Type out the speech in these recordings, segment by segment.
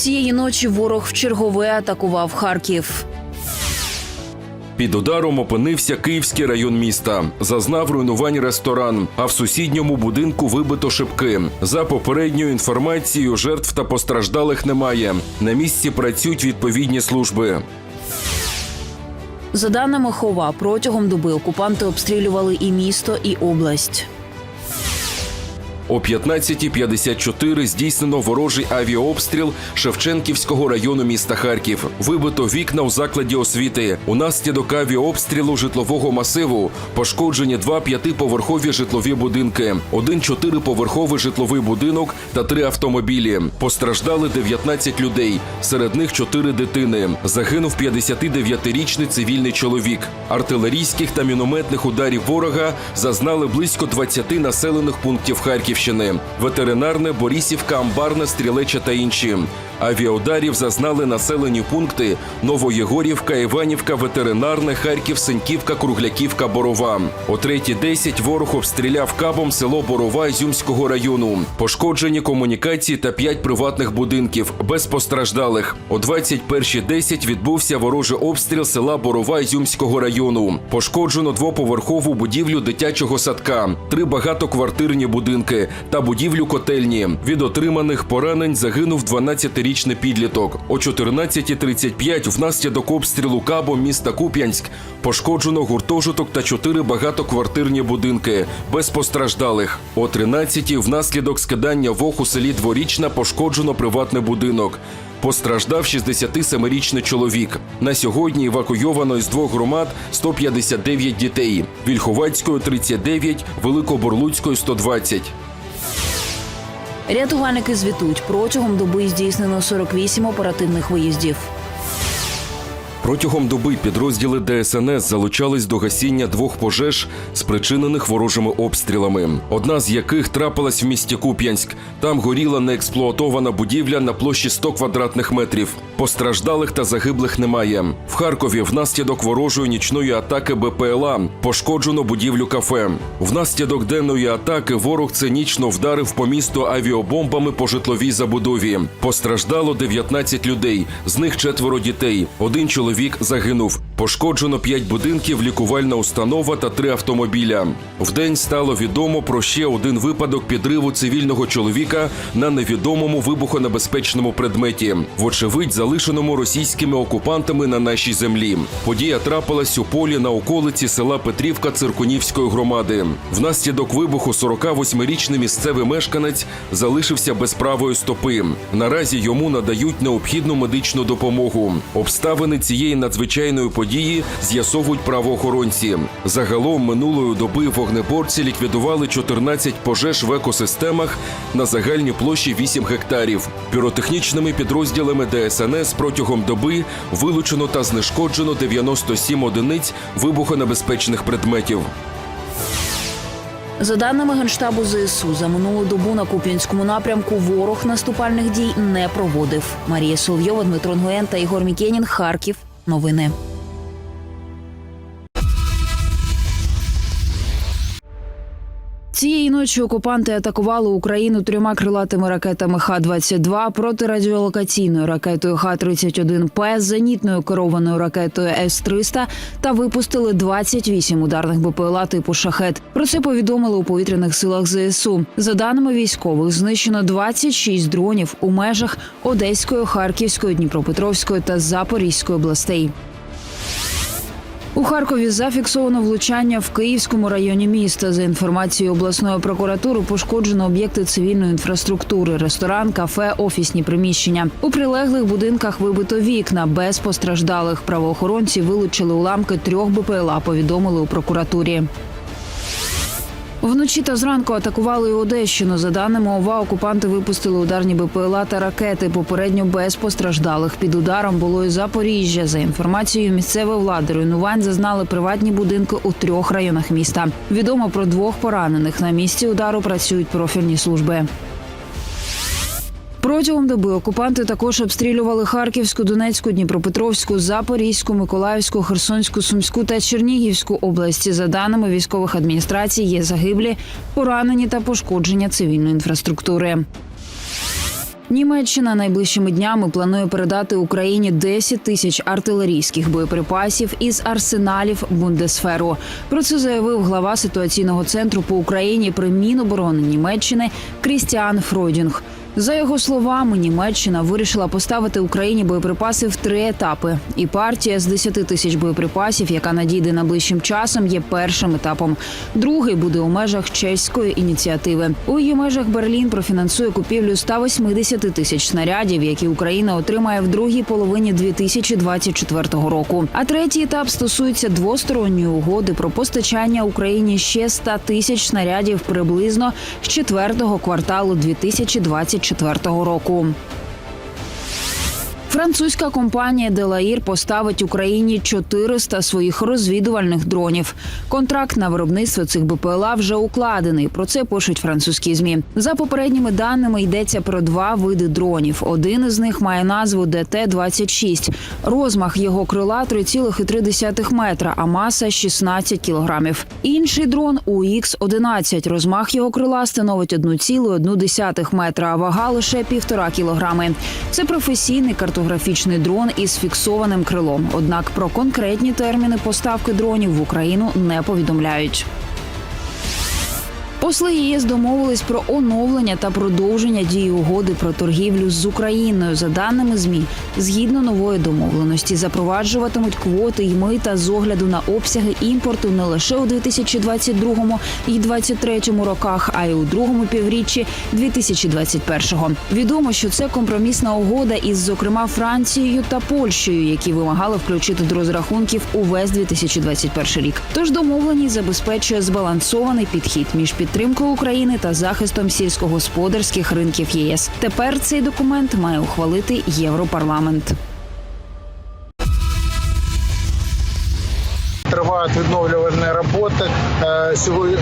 Цієї ночі ворог в чергове атакував Харків. Під ударом опинився Київський район міста. Зазнав руйнувань ресторан, а в сусідньому будинку вибито шибки. За попередньою інформацією, жертв та постраждалих немає. На місці працюють відповідні служби. За даними Хова, протягом доби окупанти обстрілювали і місто, і область. О 15.54 здійснено ворожий авіаобстріл Шевченківського району міста Харків. Вибито вікна у закладі освіти. Унаслідок авіаобстрілу житлового масиву пошкоджені два п'ятиповерхові житлові будинки, один чотириповерховий житловий будинок та три автомобілі. Постраждали 19 людей, серед них чотири дитини. Загинув 59-річний цивільний чоловік. Артилерійських та мінометних ударів ворога зазнали близько 20 населених пунктів Харківщини. Ветеринарне, Борісівка, Амбарне, Стрілеча та інші. Авіаударів зазнали населені пункти Новоєгорівка, Іванівка, Ветеринарне, Харків, Сеньківка, Кругляківка, Борова. О 3.10 ворог обстріляв кабом село Борова Ізюмського району. Пошкоджені комунікації та п'ять приватних будинків без постраждалих. О 21.10 відбувся ворожий обстріл села Борова Ізюмського району. Пошкоджено двоповерхову будівлю дитячого садка, три багатоквартирні будинки та будівлю котельні. Від отриманих поранень загинув 12-річний підліток. О 14.35 внаслідок обстрілу кабом міста Куп'янськ пошкоджено гуртожиток та чотири багатоквартирні будинки без постраждалих. О 13.00 внаслідок скидання вог у селі Дворічна пошкоджено приватний будинок. Постраждав 67-річний чоловік. На сьогодні евакуйовано із двох громад 159 дітей: Вільховацької 39, Великоборлуцької 120. Рятувальники звітують, протягом доби здійснено 48 оперативних виїздів. Протягом доби підрозділи ДСНС залучались до гасіння двох пожеж, спричинених ворожими обстрілами. Одна з яких трапилась в місті Куп'янськ. Там горіла неексплуатована будівля на площі 100 квадратних метрів. Постраждалих та загиблих немає. В Харкові внаслідок ворожої нічної атаки БПЛА пошкоджено будівлю кафе. Внаслідок денної атаки ворог цинічно вдарив по місту авіабомбами по житловій забудові. Постраждало 19 людей, з них четверо дітей. Один чоловік загинув. Пошкоджено п'ять будинків, лікувальна установа та три автомобіля. Вдень стало відомо про ще один випадок підриву цивільного чоловіка на невідомому вибухонебезпечному предметі, вочевидь, залишеному російськими окупантами на нашій землі. Подія трапилась у полі на околиці села Петрівка Циркунівської громади. Внаслідок вибуху 48-річний місцевий мешканець залишився без правої стопи. Наразі йому надають необхідну медичну допомогу. Обставини цієї надзвичайної події з'ясовують правоохоронці. Загалом минулої доби вогнеборці ліквідували 14 пожеж в екосистемах на загальній площі 8 гектарів. Піротехнічними підрозділами ДСНС протягом доби вилучено та знешкоджено 97 одиниць вибухонебезпечних предметів. За даними Генштабу ЗСУ, за минулу добу на Куп'янському напрямку ворог наступальних дій не проводив. Марія Соловйова, Дмитро Нгоєн та Ігор Мікенін. Харків. Новини. Цієї ночі окупанти атакували Україну трьома крилатими ракетами Х-22, протирадіолокаційною ракетою Х-31П, зенітною керованою ракетою С-300 та випустили 28 ударних БПЛА типу «Шахет». Про це повідомили у повітряних силах ЗСУ. За даними військових, знищено 26 дронів у межах Одеської, Харківської, Дніпропетровської та Запорізької областей. У Харкові зафіксовано влучання в Київському районі міста. За інформацією обласної прокуратури, пошкоджено об'єкти цивільної інфраструктури, ресторан, кафе, офісні приміщення. У прилеглих будинках вибито вікна без постраждалих. Правоохоронці вилучили уламки трьох БПЛА. Повідомили у прокуратурі. Вночі та зранку атакували і Одещину. За даними ОВА, окупанти випустили ударні БПЛА та ракети. Попередньо без постраждалих. Під ударом було і Запоріжжя. За інформацією місцевої влади, руйнувань зазнали приватні будинки у трьох районах міста. Відомо про двох поранених. На місці удару працюють профільні служби. Протягом доби окупанти також обстрілювали Харківську, Донецьку, Дніпропетровську, Запорізьку, Миколаївську, Херсонську, Сумську та Чернігівську області. За даними військових адміністрацій, є загиблі, поранені та пошкодження цивільної інфраструктури. Німеччина найближчими днями планує передати Україні 10 тисяч артилерійських боєприпасів із арсеналів Бундесферу. Про це заявив глава ситуаційного центру по Україні при Міноборони Німеччини Крістіан Фройдінг. За його словами, Німеччина вирішила поставити Україні боєприпаси в три етапи. І партія з 10 тисяч боєприпасів, яка надійде найближчим часом, є першим етапом. Другий буде у межах чеської ініціативи. У її межах Берлін профінансує купівлю 180 тисяч снарядів, які Україна отримає в другій половині 2024 року. А третій етап стосується двосторонньої угоди про постачання Україні ще 100 тисяч снарядів приблизно з четвертого кварталу 2024 року. Французька компанія Делаїр поставить Україні 400 своїх розвідувальних дронів. Контракт на виробництво цих БПЛА вже укладений. Про це пишуть французькі змі. За попередніми даними йдеться про два види дронів. Один із них має назву ДТ-26. Розмах його крила 3,3 метра, а маса 16 кілограмів. Інший дрон УХ-11. Розмах його крила становить 1,1 метра, а вага лише 1,5 кілограми. Це професійний картографічний дрон із фіксованим крилом. Однак про конкретні терміни поставки дронів в Україну не повідомляють. Посли ЄС домовились про оновлення та продовження дії угоди про торгівлю з Україною. За даними змі, згідно нової домовленості, запроваджуватимуть квоти й мита з огляду на обсяги імпорту не лише у 2022 і 2023 роках, а й у другому півріччі 2021-го. Відомо, що це компромісна угода із, зокрема, Францією та Польщею, які вимагали включити до розрахунків увесь 2021 рік. Тож домовленість забезпечує збалансований підхід між підтримкою України та захистом сільськогосподарських ринків ЄС. Тепер цей документ має ухвалити Європарламент. Тривають відновлювальні роботи. Е,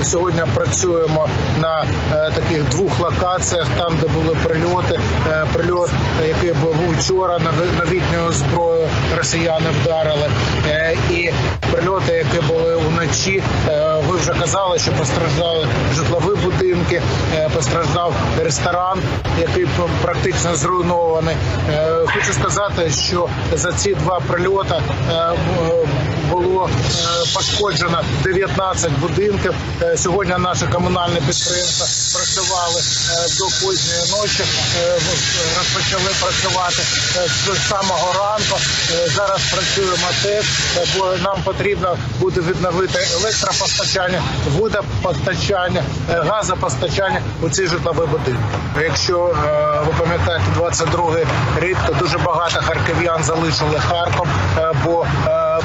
Сьогодні, працюємо на е, таких двох локаціях, там де були прильоти. Е, Прильот, який був вчора на ви- зброю, росіяни вдарили. І прильоти, які були вночі. Ви вже казали, що постраждали житлові будинки, постраждав ресторан, який практично зруйнований. Хочу сказати, що за ці два прильоти було пошкоджено 19 будинків. Е, Сьогодні наші комунальні підприємства працювали е, до поздньої ночі, е, розпочали працювати з самого ранку. Зараз працюємо теж, бо нам потрібно буде відновити електропостачання, водопостачання, газопостачання у ці житлові будинки. Якщо ви пам'ятаєте 22 рік, то дуже багато харків'ян залишили Харків, е, бо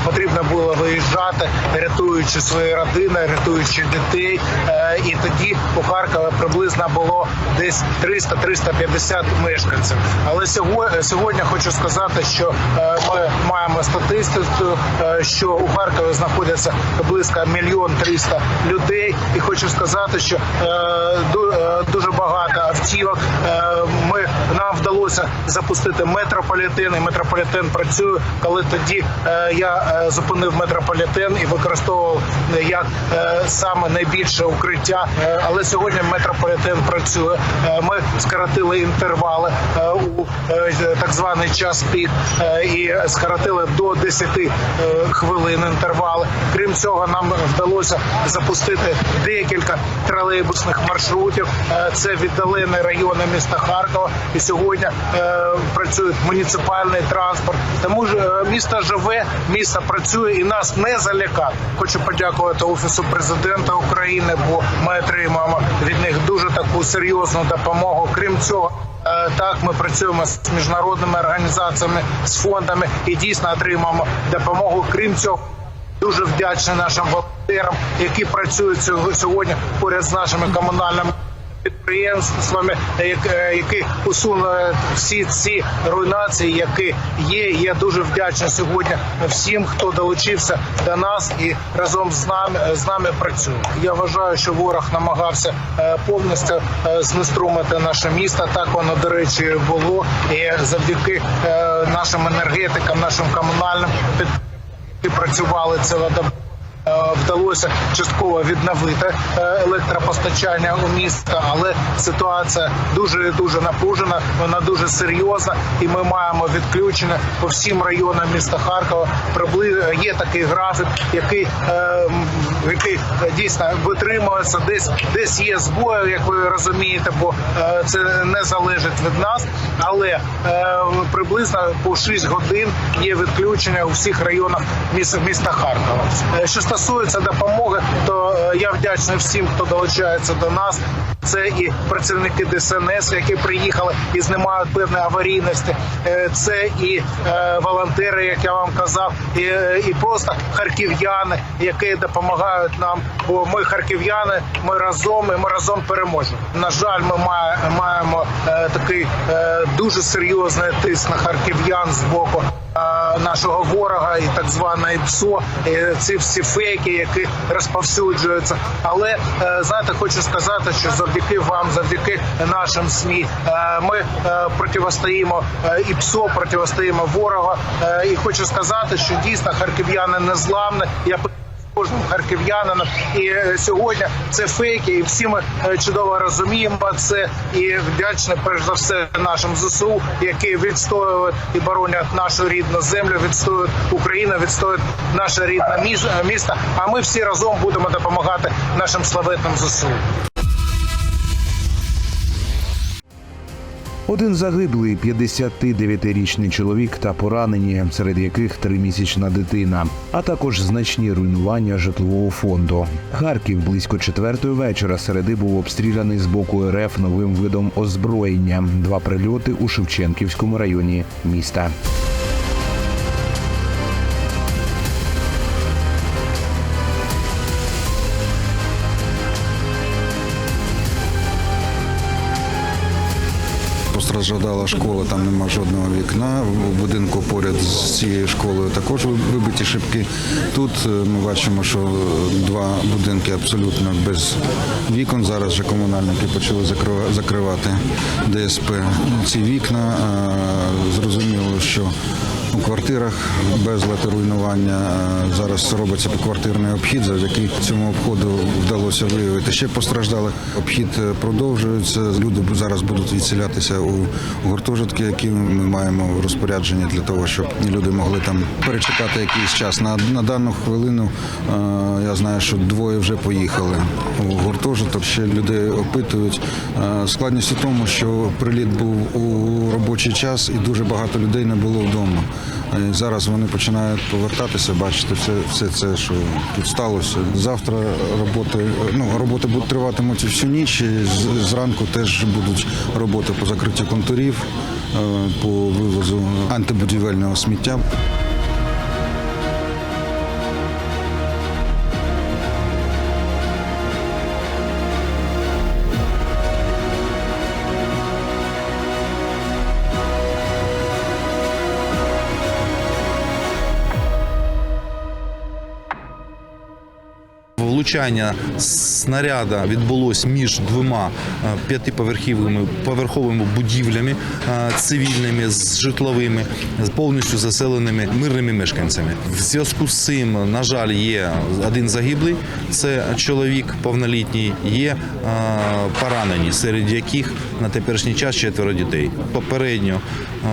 потрібно було виїжджати, рятуючи свої родини, рятуючи дітей. Е, І тоді у Харкові приблизно було десь 300-350 мешканців. Але сьогодні, хочу сказати, що е, ми маємо статистику, е, що у Харкові знаходяться близько мільйон триста людей. І хочу сказати, що ду- дуже багато автівок. Ми вдалося запустити метрополітен, і метрополітен працює. Коли тоді е, я е, зупинив метрополітен і використовував е, як саме найбільше укриття. Але сьогодні метрополітен працює. Ми скоротили інтервали у так званий час пік і скоротили до 10 е, хвилин інтервали. Крім цього, нам вдалося запустити декілька тролейбусних маршрутів. Це віддалені райони міста Харкова. І сьогодні працює муніципальний транспорт. Тому ж е, місто живе, місто працює і нас не залякати. Хочу подякувати офісу президента України, бо ми отримуємо від них дуже таку серйозну допомогу. Крім цього. Е, Так, ми працюємо з міжнародними організаціями, з фондами і дійсно отримуємо допомогу. Крім цього, дуже вдячний нашим волонтерам, які працюють сього- сьогодні поряд з нашими комунальними підприємствами, як- е, які усунули всі ці руйнації, які є. Я дуже вдячний сьогодні всім, хто долучився до нас і разом з нами з нами працює. Я вважаю, що ворог намагався е, повністю е, знеструмити наше місто. Так воно до речі було, і завдяки е, нашим енергетикам, нашим комунальним підприємствам, які працювали цілодобово, е, вдалося частково відновити е, електропостачання у місто, але ситуація дуже дуже напружена, вона дуже серйозна, і ми маємо відключення по всім районам міста Харкова. Прибли... Є такий графік, який, е, який е, дійсно витримується. Десь десь є збої, як ви розумієте, бо е, це не залежить від нас. Але е, приблизно по 6 годин є відключення у всіх районах міста, міста Харкова. Е, Що стосується допомоги, то е, я вдячний всім, хто долучається до нас. Це і працівники ДСНС, які приїхали і знімають певні аварійності. Е, Це і е, волонтери, як я вам казав, і, е, і просто харків'яни, які допомагають нам. Бо ми харків'яни, ми разом і ми разом переможемо. На жаль, ми має- маємо такий дуже серйозний тиск на харків'ян з боку нашого ворога і так званої ПСО, і ці всі фейки, які розповсюджуються. Але знаєте, хочу сказати, що завдяки вам, завдяки нашим СМІ, е, ми е, противостоїмо е, і ПСО, противостоїмо ворога. І хочу сказати, що дійсно харків'яни незламні. Я кожним харків'янином. І сьогодні це фейки, і всі ми чудово розуміємо це. І вдячні перш за все нашим ЗСУ, які відстоюють і боронять нашу рідну землю, відстоюють Україну, відстоюють наше рідне міс- місто. А ми всі разом будемо допомагати нашим славетним ЗСУ. Один загиблий 59-річний чоловік та поранені, серед яких тримісячна дитина, а також значні руйнування житлового фонду. Харків близько четвертої вечора середи був обстріляний з боку РФ новим видом озброєння. Два прильоти у Шевченківському районі міста. Постраждала школа, там нема жодного вікна. У будинку поряд з цією школою також вибиті шибки. Тут е, ми бачимо, що два будинки абсолютно без вікон. Зараз вже комунальники почали закрива- закривати ДСП. Ці вікна зрозуміло, що у квартирах безлад руйнування. Е, Зараз робиться поквартирний обхід. Завдяки цьому обходу вдалося виявити ще постраждалих. Обхід е, продовжується. Люди зараз будуть відселятися у гуртожитки, які ми маємо в розпорядженні для того, щоб люди могли там перечекати якийсь час. На, на дану хвилину е, я знаю, що двоє вже поїхали у гуртожиток. Ще людей опитують. Складність у тому, що приліт був у робочий час і дуже багато людей не було вдома. Зараз вони починають повертатися, бачити все, все це, що тут сталося. Завтра роботи, ну, роботи будуть триватимуть всю ніч. І з- зранку теж будуть роботи по закриттю контурів, е, по вивозу антибудівельного сміття. Влучання снаряда відбулось між двома е, п'ятиповерховими поверховими будівлями е, цивільними з житловими, з повністю заселеними мирними мешканцями. В зв'язку з цим, на жаль, є один загиблий. Це чоловік повнолітній. Є е, поранені, серед яких на теперішній час четверо дітей. Попередньо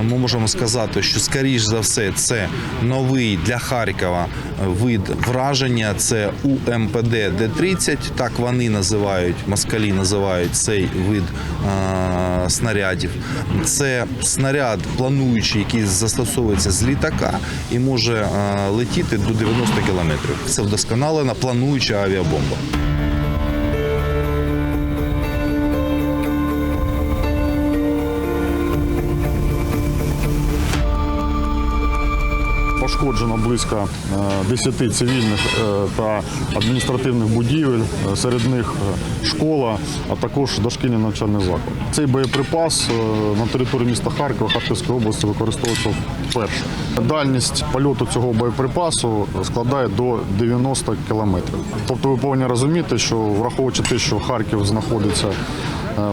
ми можемо сказати, що скоріш за все це новий для Харкова вид враження. Це УМПД Д-30, так вони називають, москалі називають цей вид е, снарядів. Це снаряд плануючий, який застосовується з літака і може е, летіти до 90 кілометрів. Це вдосконалена плануюча авіабомба. Пошкоджено близько е, 10 цивільних е, та адміністративних будівель, е, серед них е, школа, а також дошкільний навчальний заклад. Цей боєприпас е, на території міста Харкова Харківської області використовується вперше. Дальність польоту цього боєприпасу складає до 90 кілометрів. Тобто ви повинні розуміти, що враховуючи те, що Харків знаходиться е,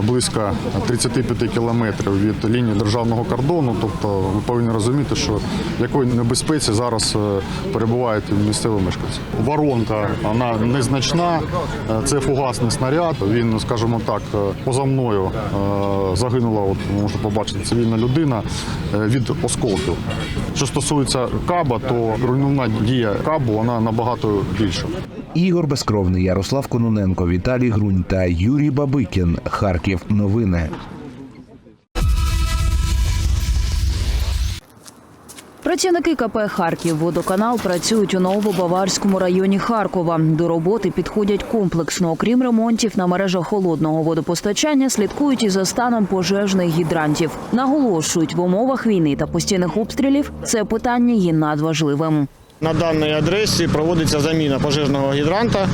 близько 35 кілометрів від лінії державного кордону. Тобто ви повинні розуміти, що в якої небезпеці зараз е, перебувають місцеві мешканці. Воронка вона незначна, е, це фугасний снаряд. Він, скажімо так, е, поза мною е, загинула, от можна побачити, цивільна людина е, від осколків. Що стосується каба, то руйнівна дія кабу вона набагато більша. Ігор Безкровний, Ярослав Кононенко, Віталій Грунь та Юрій Бабикін. Харків. Новини. Працівники КП Харків водоканал працюють у Новобаварському районі Харкова. До роботи підходять комплексно. Окрім ремонтів на мережах холодного водопостачання, слідкують і за станом пожежних гідрантів. Наголошують, в умовах війни та постійних обстрілів це питання є надважливим. На даній адресі проводиться заміна пожежного гідранта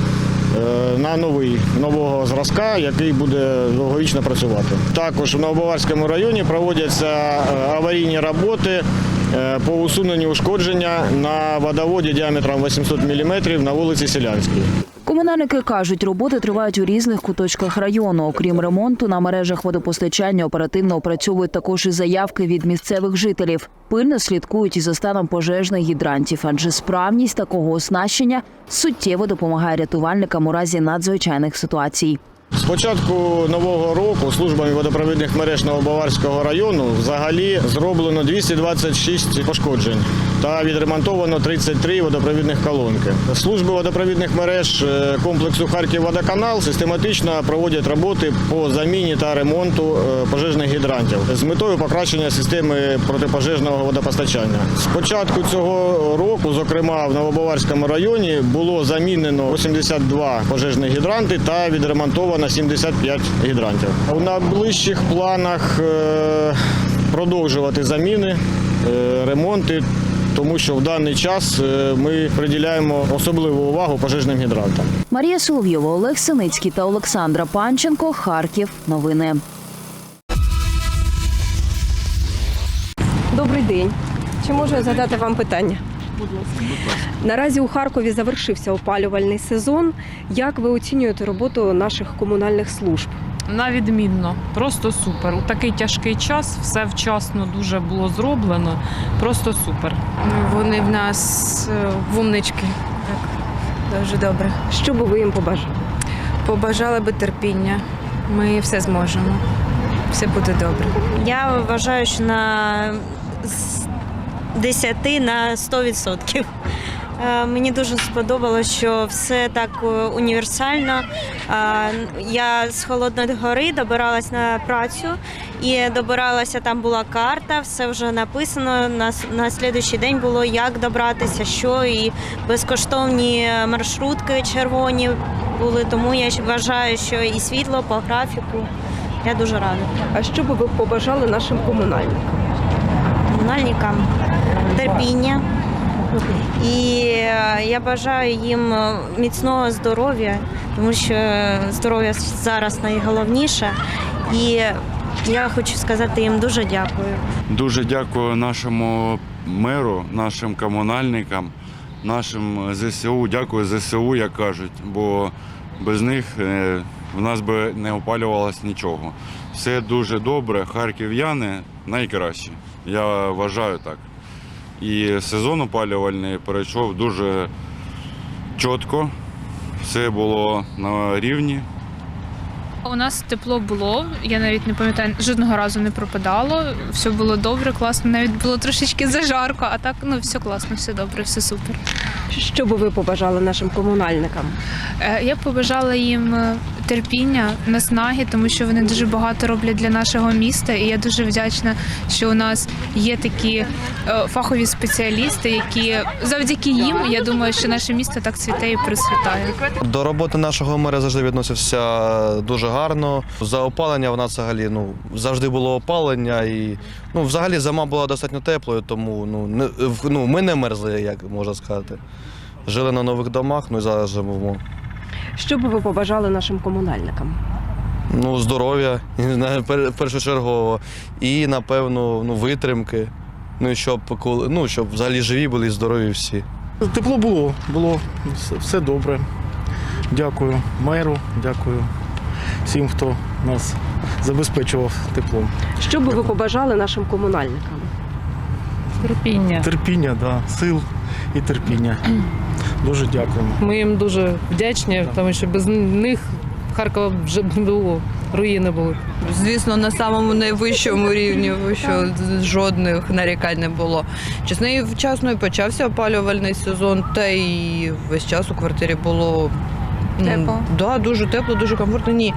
на новий нового зразка, який буде довговічно працювати. Також в Новобаварському районі проводяться е, аварійні роботи е, по усуненню ушкодження на водоводі діаметром 800 мм на вулиці Селянській. Комунальники кажуть, роботи тривають у різних куточках району. Окрім ремонту, на мережах водопостачання оперативно опрацьовують також і заявки від місцевих жителів. Пильно слідкують і за станом пожежних гідрантів, адже справність такого оснащення суттєво допомагає рятувальникам у разі надзвичайних ситуацій. З початку нового року службами водопровідних мереж Новобаварського району взагалі зроблено 226 пошкоджень та відремонтовано 33 водопровідних колонки. Служби водопровідних мереж е, комплексу Харків-Водоканал систематично проводять роботи по заміні та ремонту е, пожежних гідрантів з метою покращення системи протипожежного водопостачання. З початку цього року, зокрема в Новобаварському районі, було замінено 82 пожежних гідранти та відремонтовано 75 гідрантів. У найближчих планах е, продовжувати заміни, е, ремонти. Тому що в даний час е, ми приділяємо особливу увагу пожежним гідрантам. Марія Соловйова, Олег Синицький та Олександра Панченко. Харків. Новини. Добрий день. Чи можу я задати вам питання? Будь ласка. Наразі у Харкові завершився опалювальний сезон. Як ви оцінюєте роботу наших комунальних служб? На відмінно, просто супер. У такий тяжкий час все вчасно дуже було зроблено. Просто супер. Вони в нас е, вумнички. Так, дуже добре. Що би ви їм побажали? Побажали би терпіння. Ми все зможемо. Все буде добре. Я вважаю, що на 10 на 100%. Е, Мені дуже сподобалося, що все так е, універсально. Е, Я з Холодної гори добиралась на працю і добиралася, там була карта, все вже написано. На, на слідуючий день було, як добратися, що, і безкоштовні маршрутки червоні були. Тому я вважаю, що і світло по графіку. Я дуже рада. А що би ви побажали нашим комунальникам? комунальникам терпіння. І е, я бажаю їм е, міцного здоров'я, тому що здоров'я зараз найголовніше. І я хочу сказати їм дуже дякую. Дуже дякую нашому меру, нашим комунальникам, нашим ЗСУ. Дякую ЗСУ, як кажуть, бо без них е, в нас би не опалювалось нічого. Все дуже добре. Харків'яни найкращі. Я вважаю так. І сезон опалювальний перейшов дуже чітко. Все було на рівні. У нас тепло було. Я навіть не пам'ятаю, жодного разу не пропадало. Все було добре, класно. Навіть було трошечки зажарко, а так ну все класно, все добре, все супер. Що би ви побажали нашим комунальникам? Е, Я б побажала їм е, терпіння, наснаги, тому що вони дуже багато роблять для нашого міста. І я дуже вдячна, що у нас є такі е, фахові спеціалісти, які завдяки їм я думаю, що наше місто так цвіте і процвітає. До роботи нашого мера завжди відносився дуже гарно. За опалення в нас взагалі ну завжди було опалення, і ну взагалі зима була достатньо теплою, тому ну не ну ми не мерзли, як можна сказати. Жили на нових домах, ну і зараз живемо. Що би ви побажали нашим комунальникам? Ну, здоров'я, на пер- і напевно ну, витримки. Ну і щоб коли ну щоб взагалі живі були і здорові всі. Тепло було, було все, все добре. Дякую меру, дякую всім, хто нас забезпечував теплом. Що би ви побажали нашим комунальникам? Терпіння. Терпіння, да, сил і терпіння. Дуже дякуємо. Ми їм дуже вдячні, тому що без них Харкова вже б не було, руїни були. Звісно, на самому найвищому рівні, що жодних нарікань не було. Чесно, і вчасно і почався опалювальний сезон, та й весь час у квартирі було. Тепло. Да, дуже тепло, дуже комфортно. Ні.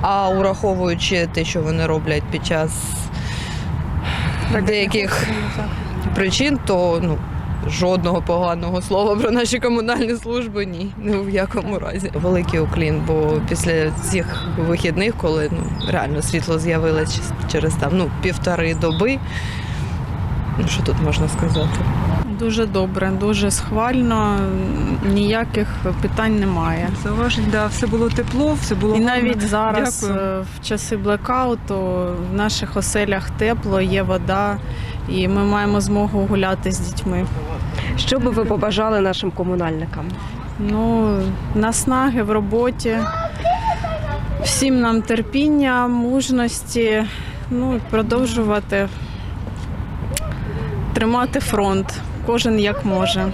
А ураховуючи те, що вони роблять під час деяких причин, то ну, жодного поганого слова про наші комунальні служби ні, ні в якому разі. Великий уклін, бо після цих вихідних, коли ну, реально світло з'явилось через там ну, півтори доби. Ну, що тут можна сказати? Дуже добре, дуже схвально, ніяких питань немає. Зауважень, да, все було тепло, все було І навіть зараз, Дякую. е, в часи блекауту, в наших оселях тепло, є вода, і ми маємо змогу гуляти з дітьми. Що би ви побажали нашим комунальникам? Ну, наснаги в роботі, всім нам терпіння, мужності, ну, продовжувати тримати фронт, кожен як може.